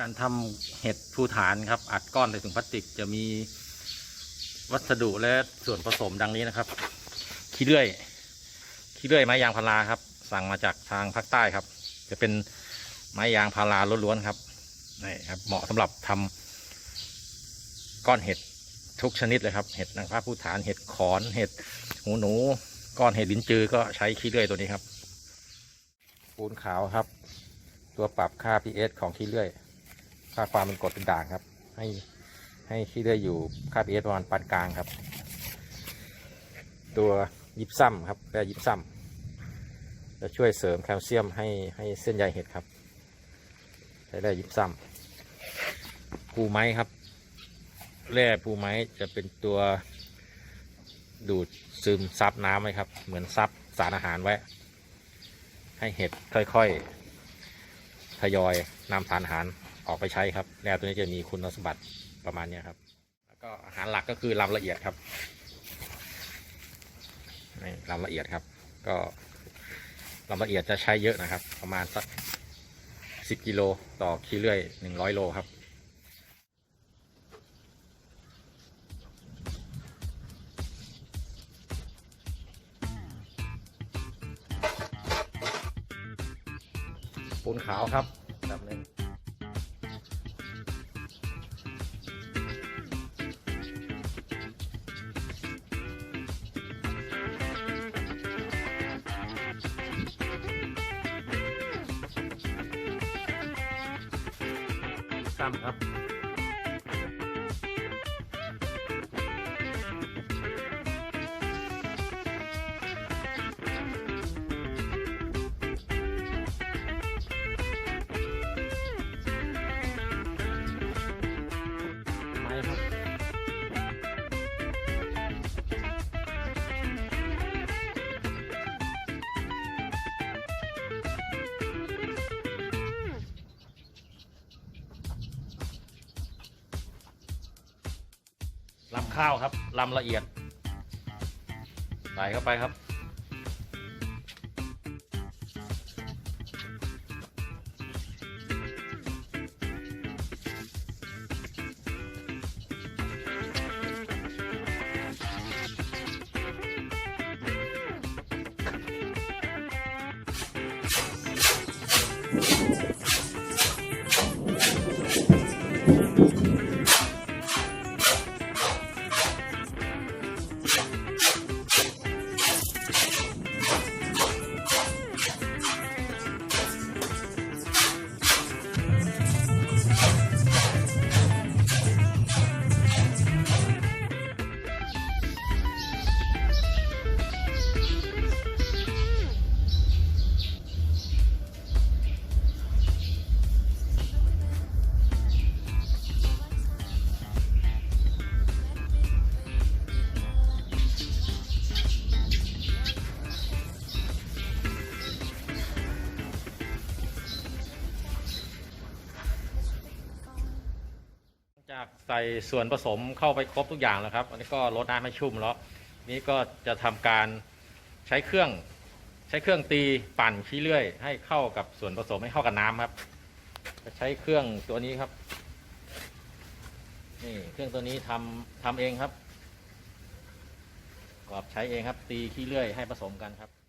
การทำเห็ดภูฐานครับ อัดก้อนใส่ถุงพลาสติกจะมีวัสดุและส่วนผสมดังนี้นะครับ ขี้เลื่อย ขี้เลื่อยไม้ยางพาราครับ สั่งมาจากทางภาคใต้ครับ จะเป็นไม้ยางพาราล้วนๆครับนี่ครับ เหมาะสำหรับทำก้อนเห็ดทุกชนิดเลยครับ เห็ดนางฟ้าภูฐาน เห็ดขอน เห็ดหูหนู ก้อนเห็ดลิ้นจือก็ใช้ขี้เลื่อยตัวนี้ครับปูนขาวครับ ตัวปรับค่า pH ของขี้เลื่อย ค่าความเป็นกรดเป็นด่างครับ ให้ให้ขี้เลื่อยอยู่ค่า pH ประมาณปานกลางครับ ตัวยิบซ้ำครับแปรยิบซ้ำจะช่วยเสริมแคลเซียมให้ให้เส้นใยเห็ดครับใช้ได้ยิบซ้ำภูไม้ครับ แร่ภูไม้จะเป็นตัวดูดซึมซับน้ำไว้ครับ เหมือนซับสารอาหารไว้ ให้เห็ดค่อยๆทยอยนำสารอาหาร ออกไปใช้ครับแร่ตัวนี้จะมีคุณสมบัติประมาณนี้ครับ แล้วก็อาหารหลักก็คือลำละเอียดครับนี่ลำละเอียดครับ ก็ลำละเอียดจะใช้เยอะนะครับ ประมาณสักสิบกิโลต่อขี้เลื่อยหนึ่งร้อยโลครับปูนขาวครับแบบหนึ่ง ลำข้าวครับลำละเอียดใส่เข้าไปครับ จากใส่ส่วนผสมเข้าไปครบทุกอย่างแล้วครับ อันนี้ก็ลดน้ำให้ชุ่มแล้ว นี้ก็จะทำการใช้เครื่องใช้เครื่องตีปั่นขี้เลื่อย ให้เข้ากับส่วนผสมให้เข้ากับน้ำครับ จะใช้เครื่องตัวนี้ครับ นี่เครื่องตัวนี้ทำทำเองครับกรอบใช้เองครับ ตีขี้เลื่อยให้ผสมกันครับ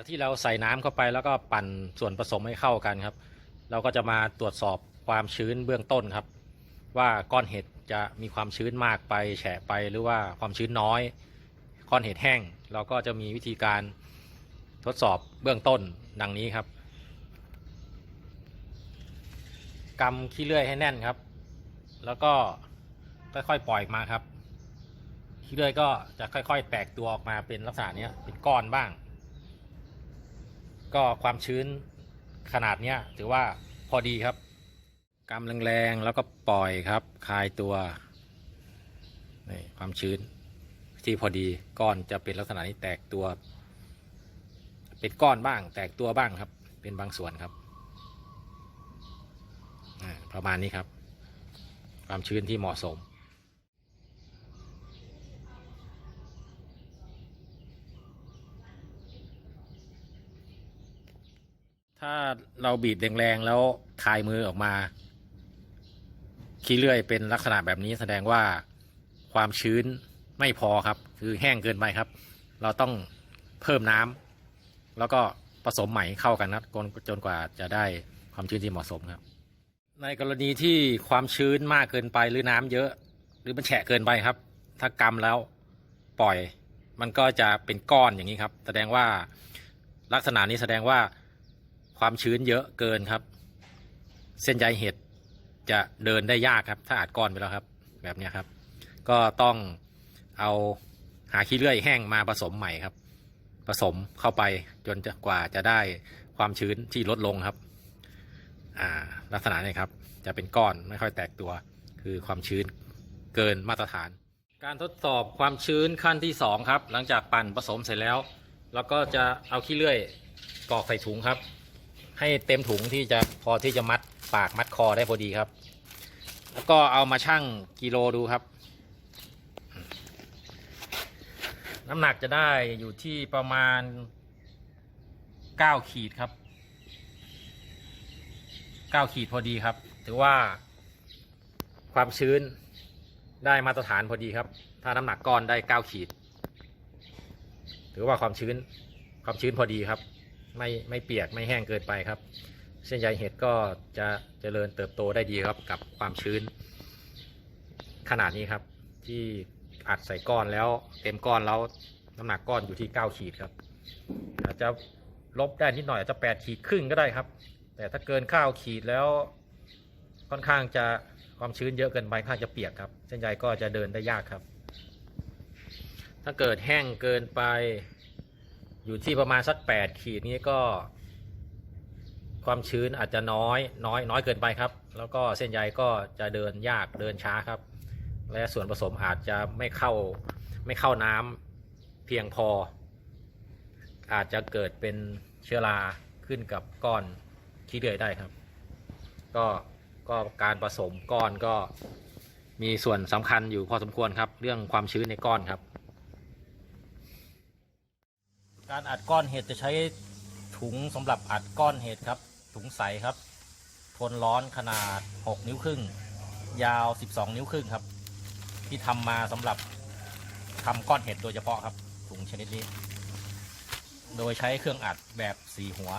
จากที่เราใส่น้ำเข้าไปแล้วก็ปั่นส่วนผสมให้เข้ากันครับ เราก็จะมาตรวจสอบความชื้นเบื้องต้นครับ ว่าก้อนเห็ดจะมีความชื้นมากไปแฉะไปหรือว่าความชื้นน้อย ก้อนเห็ดแห้ง เราก็จะมีวิธีการทดสอบเบื้องต้นดังนี้ครับกำขี้เลื่อยให้แน่นครับ แล้วก็ค่อยๆปล่อยมาครับขี้เลื่อยก็จะค่อย ๆ แตกตัวออกมาเป็นลักษณะเนี้ยเป็นก้อนบ้าง ก็ความชื้นขนาดเนี้ยถือว่าพอดีครับกำแรงๆแล้วก็ปล่อยครับคลายตัวนี่ความชื้นที่พอดีก้อนจะเป็นลักษณะนี้แตกตัว เป็นก้อนบ้าง แตกตัวบ้างครับ เป็นบางส่วนครับประมาณนี้ครับ ความชื้นที่เหมาะสม ถ้าเราบีบแรงๆแล้วคลายมือออกมาขี้เลื่อยเป็นลักษณะแบบนี้แสดงว่าความชื้นไม่พอครับ คือแห้งเกินไปครับ เราต้องเพิ่มน้ำแล้วก็ผสมใหม่เข้ากันนะจนจนกว่าจะได้ความชื้นที่เหมาะสมครับ ในกรณีที่ความชื้นมากเกินไปหรือน้ำเยอะ หรือมันแฉะเกินไปครับ ถ้ากำแล้วปล่อย มันก็จะเป็นก้อนอย่างนี้ครับ แสดงว่าลักษณะนี้แสดงว่า ความชื้นเยอะเกินครับ เส้นใยเห็ดจะเดินได้ยากครับ ถ้าอัดก้อนไปแล้วครับ แบบนี้ครับ ก็ต้องเอาหาขี้เลื่อยแห้งมาผสมใหม่ครับ ผสมเข้าไปจนจะกว่าจะได้ความชื้นที่ลดลงครับ อ่า ลักษณะนี้ครับ จะเป็นก้อนไม่ค่อยแตกตัว คือความชื้นเกินมาตรฐาน การทดสอบความชื้นขั้นที่สองครับ หลังจากปั่นผสมเสร็จแล้วแล้วก็จะเอาขี้เลื่อยกรอกใส่ถุงครับ ให้เต็มถุงที่จะพอที่จะมัดปากมัดคอได้พอดีครับ แล้วก็เอามาชั่งกิโลดูครับ น้ำหนักจะได้อยู่ที่ประมาณ 9 ขีดครับ 9 ขีดพอดีครับ ถือว่าความชื้นได้มาตรฐานพอดีครับ ถ้าน้ำหนักก้อนได้ 9 ขีด ถือว่าความชื้นความชื้นพอดีครับ ไม่ไม่เปียกไม่แห้งเกินไปครับ เส้นใยเห็ดก็จะเจริญเติบโตได้ดีครับกับความชื้น ขนาดนี้ครับ ที่อัดใส่ก้อนแล้วเต็มก้อนแล้วน้ำหนักก้อนอยู่ที่ 9 ขีดครับ อาจจะลบได้นิดหน่อยอาจจะ 8 ขีดครึ่งก็ได้ครับ แต่ถ้าเกินข้าวขีดแล้วค่อนข้างจะความชื้นเยอะเกินไปค่อนข้างจะเปียกครับ เส้นใยก็จะเดินได้ยากครับ ถ้าเกิดแห้งเกินไป อยู่ที่ประมาณสัก 8 ขีดนี้ก็ ความชื้นอาจจะน้อยน้อยน้อยเกินไปครับ แล้วก็เส้นใยก็จะเดินยากเดินช้าครับ และส่วนผสมอาจจะไม่เข้าไม่เข้าน้ำเพียงพอ อาจจะเกิดเป็นเชื้อราขึ้นกับก้อนขี้เดือยได้ครับ ก็ก็การผสมก้อนก็มีส่วนสำคัญอยู่พอสมควรครับ เรื่องความชื้นในก้อนครับ การอัดก้อนเห็ดจะใช้ถุงสำหรับอัดก้อนเห็ดครับ ถุงใสครับ ทนร้อนขนาด 6 นิ้วครึ่ง ยาว 12 นิ้วครึ่งครับ ที่ทำมาสำหรับทำก้อนเห็ดโดยเฉพาะครับ ถุงชนิดนี้ โดยใช้เครื่องอัดแบบสีหัว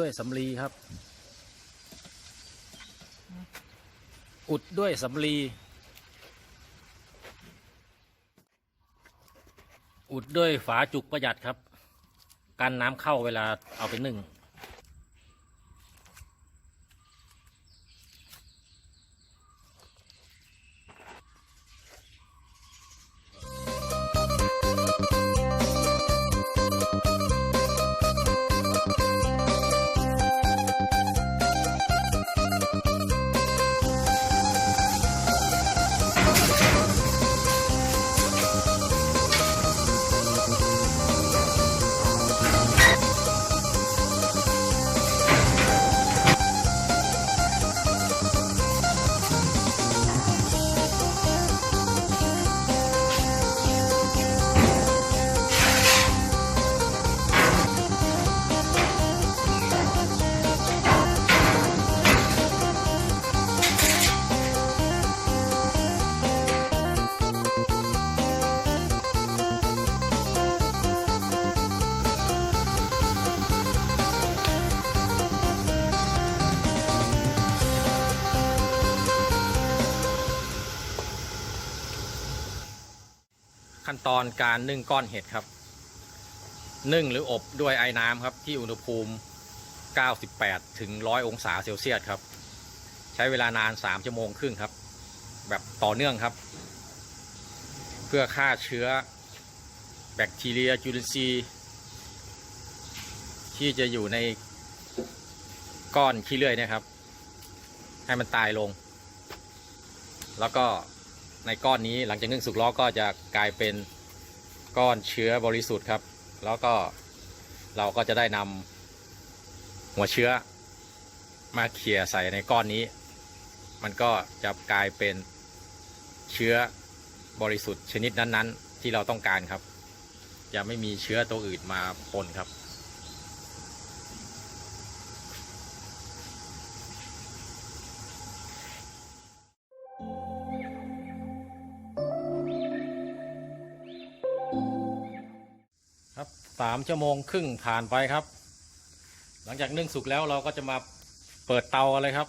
ด้วยสำลีครับ อุดด้วยสำลี อุดด้วยฝาจุกประหยัดครับ กันน้ำเข้าเวลาเอาไปนึ่ง ขั้นตอนการนึ่งก้อนเห็ดครับ นึ่งหรืออบด้วยไอ้น้ำครับ ที่อุณหภูมิ 98 ถึง 100 องศาเซลเซียสครับ ใช้เวลานาน 3 ชั่วโมงครึ่งครับ แบบต่อเนื่องครับ เพื่อฆ่าเชื้อแบคทีเรียจุลินทรีย์ที่จะอยู่ในก้อนขี้เลื่อยนี่ยครับ ให้มันตายลง แล้วก็ ในก้อนนี้หลังจากนึ่งสุกแล้วก็จะกลายเป็นก้อนเชื้อบริสุทธิ์ครับ แล้วก็เราก็จะได้นำหัวเชื้อมาเขี่ยใส่ในก้อนนี้ มันก็จะกลายเป็นเชื้อบริสุทธิ์ชนิดนั้น ๆ ที่เราต้องการครับ จะไม่มีเชื้อตัวอื่นมาปนครับามชั่วโมงครึ่งผ่านไปครับ หลังจากนึ่งสุกแล้วเราก็จะมาเปิดเตาเลยครับ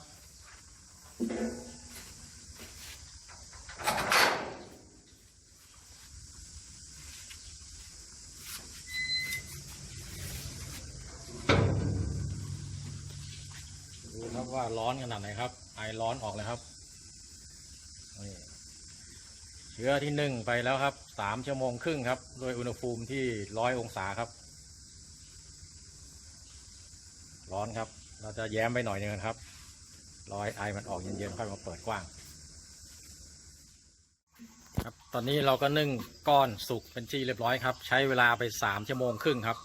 ดูครับว่าร้อนขนาดไหนครับ ไอร้อนออกเลยครับนี่เชื้อ ที่นึ่งไปแล้วครับสามชั่วโมงครึ่งครับโดยอุณหภูมิที่ร้อยองศาครับ ร้อนครับ เราจะแย้มไปหน่อยนึงครับรอยไอมันออกเย็นๆค่อยมาเปิดกว้าง ครับตอนนี้เราก็นึ่งก้อนสุกเป็นที่เรียบร้อยครับ ใช้เวลาไปสามชั่วโมงครึ่งครับ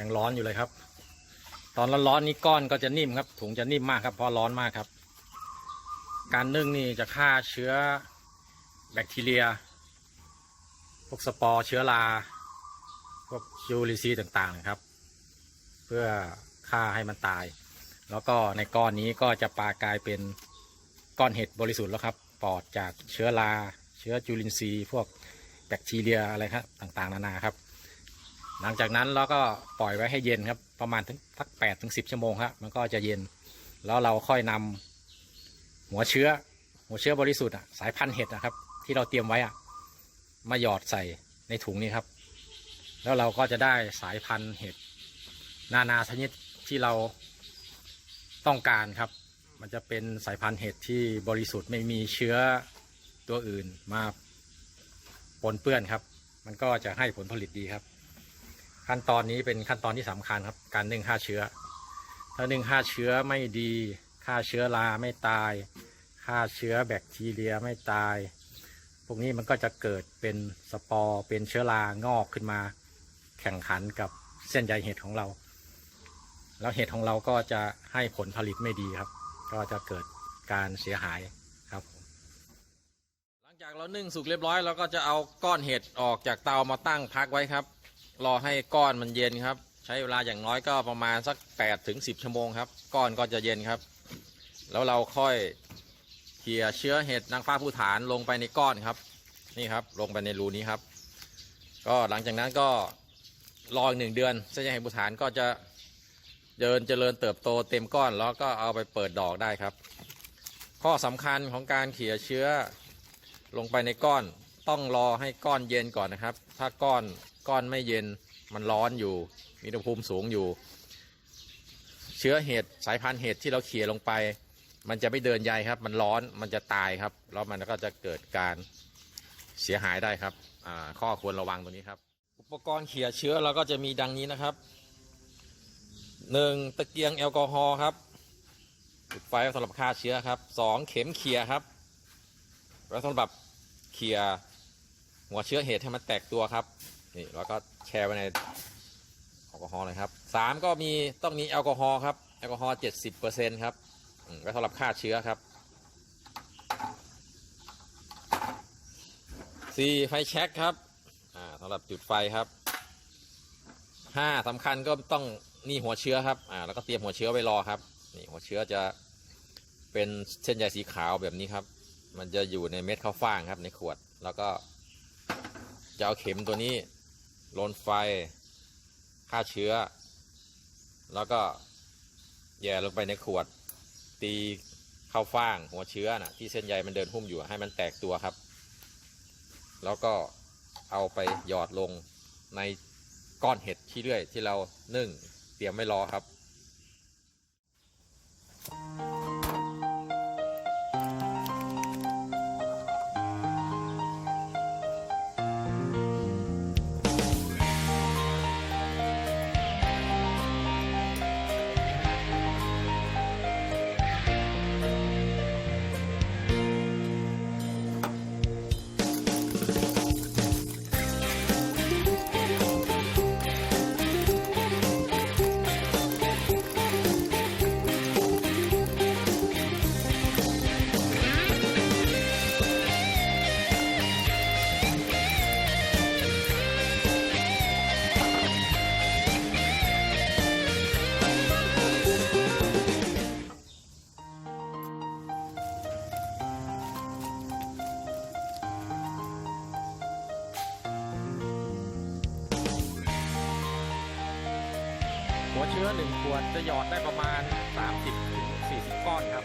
ยังร้อนอยู่เลยครับ ตอนร้อนๆนี้ก้อนก็จะนิ่มครับ ถุงจะนิ่มมากครับเพราะร้อนมากครับ การนึ่งนี่จะฆ่าเชื้อ แบคทีเรีย พวกสปอร์เชื้อราพวกยูริซีต่างๆนะครับ เพื่อฆ่าให้มันตาย แล้วก็ในก้อนนี้ก็จะปลากลายเป็นก้อนเห็ดบริสุทธิ์แล้วครับปลอดจากเชื้อราเชื้อจุลินทรีย์พวกแบคทีเรียอะไรครับต่างๆ นานาครับ หลังจากนั้นเราก็ปล่อยไว้ให้เย็นครับประมาณถึงสักแปดถึงสิบชั่วโมงครับมันก็จะเย็น แล้วเราค่อยนำหัวเชื้อหัวเชื้อบริสุทธิ์อะสายพันธุ์เห็ดนะครับ ที่เราเตรียมไว้อะมาหยอดใส่ในถุงนี้ครับ แล้วเราก็จะได้สายพันธุ์เห็ดนานาชนิดที่เราต้องการครับ มันจะเป็นสายพันธุ์เห็ดที่บริสุทธิ์ไม่มีเชื้อตัวอื่นมาปนเปื้อนครับ มันก็จะให้ผลผลิตดีครับ ขั้นตอนนี้เป็นขั้นตอนที่สำคัญครับ การนึ่งฆ่าเชื้อ ถ้านึ่งฆ่าเชื้อไม่ดีฆ่าเชื้อราไม่ตายฆ่าเชื้อแบคทีเรียไม่ตาย พวกนี้มันก็จะเกิดเป็นสปอร์เป็นเชื้อรางอกขึ้นมา แข่งขันกับเส้นใยเห็ดของเรา แล้วเห็ดของเราก็จะให้ผลผลิตไม่ดีครับ ก็จะเกิดการเสียหายครับ หลังจากเรานึ่งสุกเรียบร้อยเราก็จะเอาก้อนเห็ดออกจากเตามาตั้งพักไว้ครับ รอให้ก้อนมันเย็นครับ ใช้เวลาอย่างน้อยก็ประมาณสัก8ถึง10 ชั่วโมงครับ ก้อนก็จะเย็นครับ แล้วเราค่อย เขี่ยเชื้อเห็ดนางฟ้าผู้ฐานลงไปในก้อนครับ นี่ครับลงไปในรูนี้ครับ ก็หลังจากนั้นก็รออีกหนึ่งเดือนเส้นใยเห็ดผู้ฐานก็จะเดินเจริญเติบโตเต็มก้อนแล้วก็เอาไปเปิดดอกได้ครับ ข้อสำคัญของการเขี่ยเชื้อลงไปในก้อนต้องรอให้ก้อนเย็นก่อนนะครับ ถ้าก้อนก้อนไม่เย็นมันร้อนอยู่ มีอุณหภูมิสูงอยู่ เชื้อเห็ดสายพันธุ์เห็ดที่เราเขี่ยลงไป มันจะไม่เดินใยครับ มันร้อนมันจะตายครับ แล้วมันก็จะเกิดการเสียหายได้ครับข้อควรระวังตรงนี้ครับ อุปกรณ์เขี่ยเชื้อเราก็จะมีดังนี้นะครับหนึ่งตะเกียงแอลกอฮอล์ครับจุดไฟสำหรับฆ่าเชื้อครับสองเข็มเขี่ยครับไว้สำหรับเขี่ยหัวเชื้อเห็ดให้มันแตกตัวครับนี่แล้วก็แช่ไว้ในแอลกอฮอล์เลยครับสามก็มีต้องมีแอลกอฮอล์ครับแอลกอฮอล์เจ็ดสิบเปอร์เซ็นต์ครับ อืมไว้สำหรับฆ่าเชื้อครับสี่ไฟแช็กครับสำหรับจุดไฟครับห้าสำคัญก็ต้องนี่หัวเชื้อครับแล้วก็เตรียมหัวเชื้อไว้รอครับนี่หัวเชื้อจะเป็นเส้นใยสีขาวแบบนี้ครับ มันจะอยู่ในเม็ดข้าวฟ่างครับในขวด แล้วก็จะเอาเข็มตัวนี้ลนไฟฆ่าเชื้อ แล้วก็แย่ลงไปในขวด ตีข้าวฟ่างหัวเชื้อนะที่เส้นใยมันเดินหุ้มอยู่ให้มันแตกตัวครับ แล้วก็เอาไปหยอดลงในก้อนเห็ดขี้เลื่อยที่เรานึ่งเตรียมไว้รอครับื้อหนึ่งขวดจะหยอดได้ประมาณ 30ถึง40 ก้อนครับ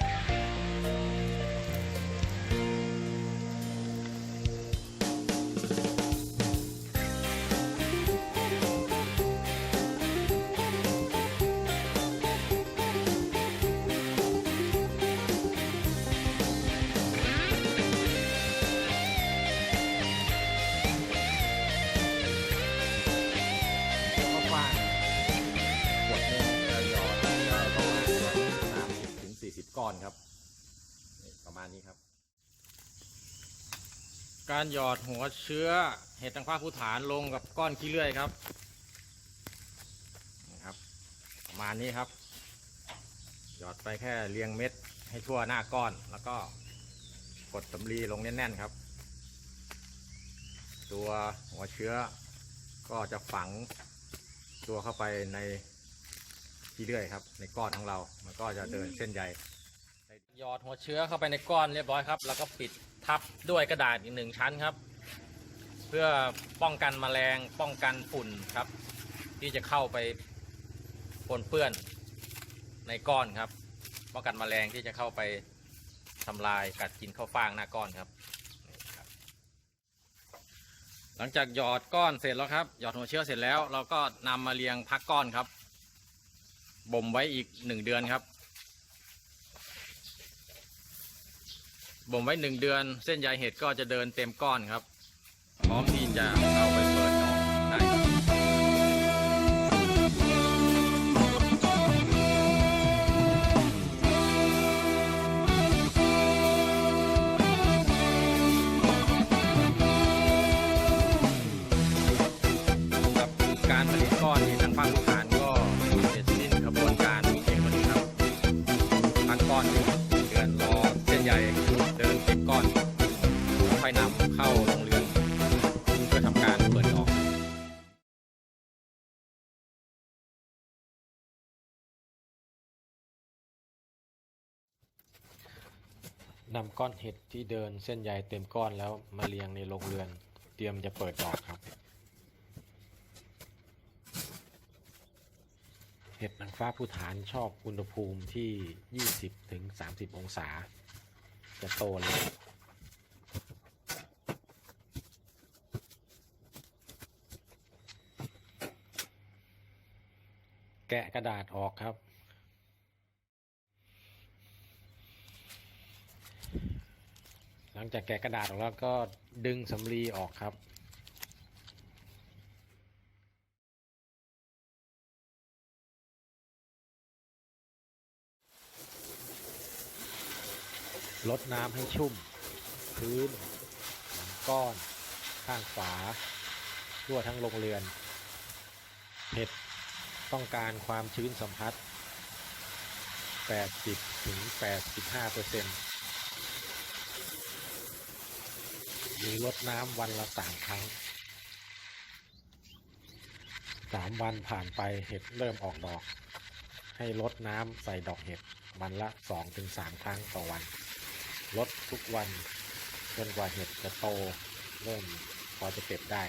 การหยอดหัวเชื้อเห็ดตังฟ้าผู้ฐานลงกับก้อนขี้เลื่อยครับนี่ครับ ประมาณนี้ครับ หยอดไปแค่เรียงเม็ดให้ทั่วหน้าก้อนแล้วก็กดสำลีลงแน่นๆครับ ตัวหัวเชื้อก็จะฝังตัวเข้าไปในที่เลื่อยครับ ในก้อนของเรา มันก็จะเดินเส้นใยหยอดหัวเชื้อเข้าไปในก้อนเรียบร้อยครับ แล้วก็ปิด ทับด้วยกระดาษอีกหนึ่งชั้นครับ เพื่อป้องกันแมลงป้องกันฝุ่นครับ ที่จะเข้าไปปนเปื้อนในก้อนครับ ป้องกันแมลงที่จะเข้าไปทำลายกัดกินข้าวฟ่างหน้าก้อนครับ หลังจากหยอดก้อนเสร็จแล้วครับ หยอดหัวเชื้อเสร็จแล้ว เราก็นำมาเรียงพักก้อนครับบ่มไว้อีกหนึ่งเดือนครับ บ่มไว้หนึ่งเดือน เส้นใยเห็ดก็จะเดินเต็มก้อนครับ พร้อมที่จะเอา นำก้อนเห็ดที่เดินเส้นใยเต็มก้อนแล้วมาเรียงในโรงเรือน เตรียมจะเปิดดอกครับ เห็ดนางฟ้าภูฐานชอบอุณหภูมิที่ 20ถึง30 องศา จะโตเลยแกะกระดาษออกครับ ลังจากแกะกระดาษออกแล้วก็ดึงสำลีออกครับ ลดน้ำให้ชุ่ม พื้นหลังก้อน ข้างฝาทั่วทั้งโรงเรือน เห็ดต้องการความชื้นสัมผัส 80ถึง85เปอร์เซ็นต์ หรือลดน้ำวันละสามครั้งสามวันผ่านไปเห็ดเริ่มออกดอก ให้ลดน้ำใส่ดอกเห็ดวันละสองถึงสามครั้งต่อวันลดทุกวันจนกว่าเห็ดจะโตเริ่มพอจะเก็บได้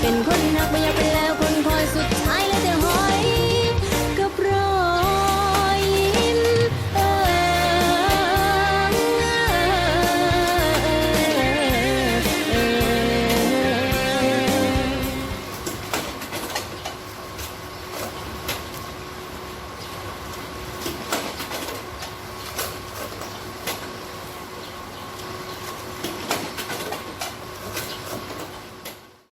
เป็นคนนักไม่อยาก